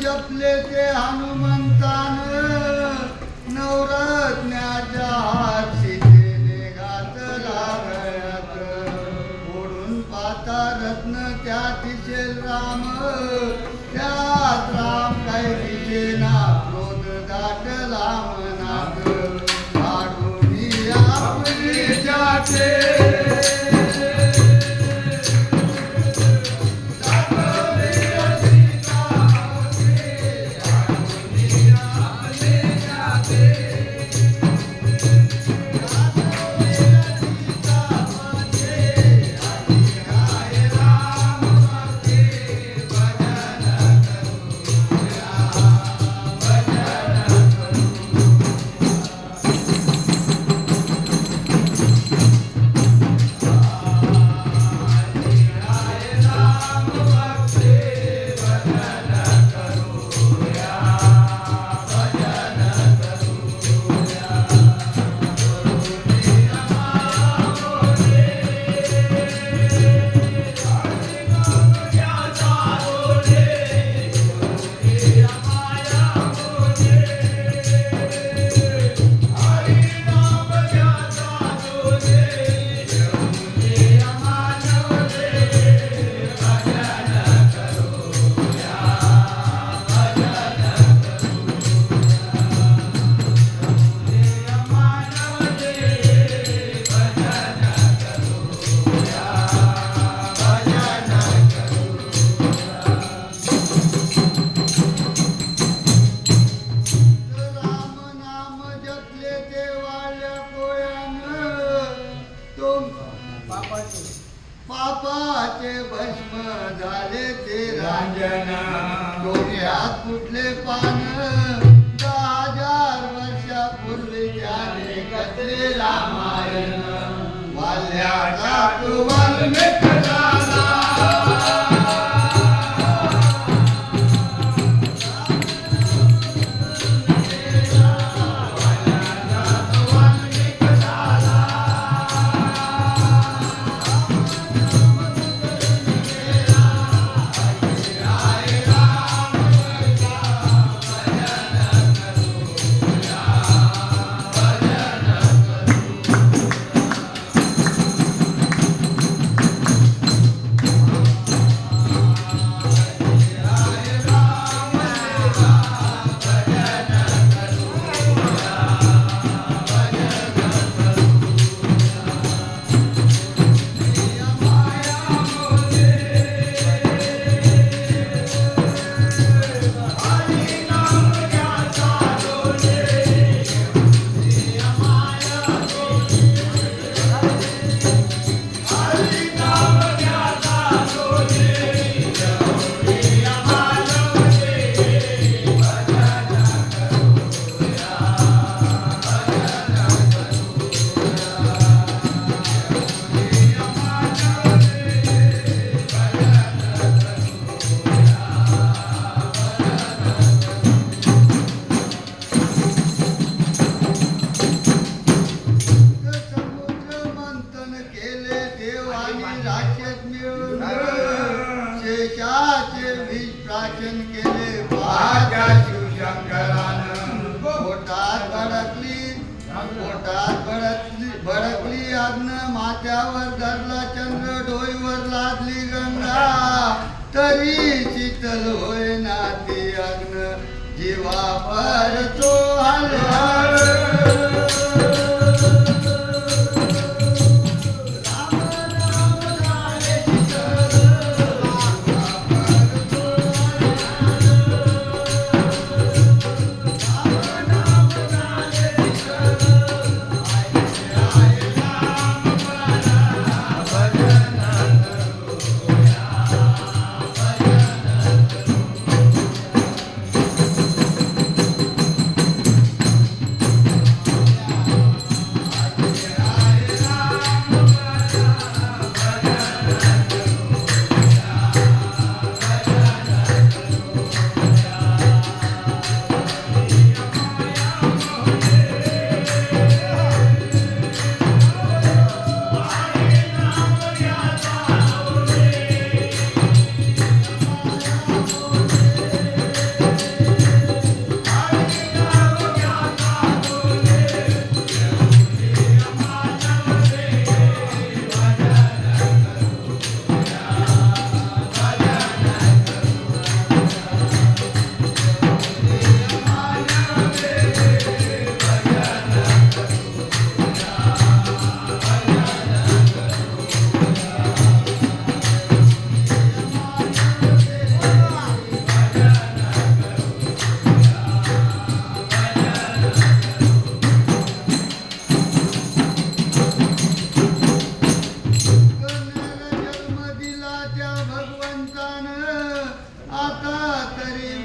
जपले ते हनुमंतान. नवरा i'm Bhagavate Vadana पापाचे भस्म झाले ते रांजण डोक्यात कुठले पान. दहा हजार वर्षापूर्वी त्याने कथले रामायण वाल्याचा तू वाल्मिक पोटात भडकली भडकली अग्न माथ्यावर धरला चंद्र डोईवर लादली गंगा. तरी शीतल होय ना ती अग्न जीवा परतो हलवा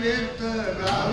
libertará.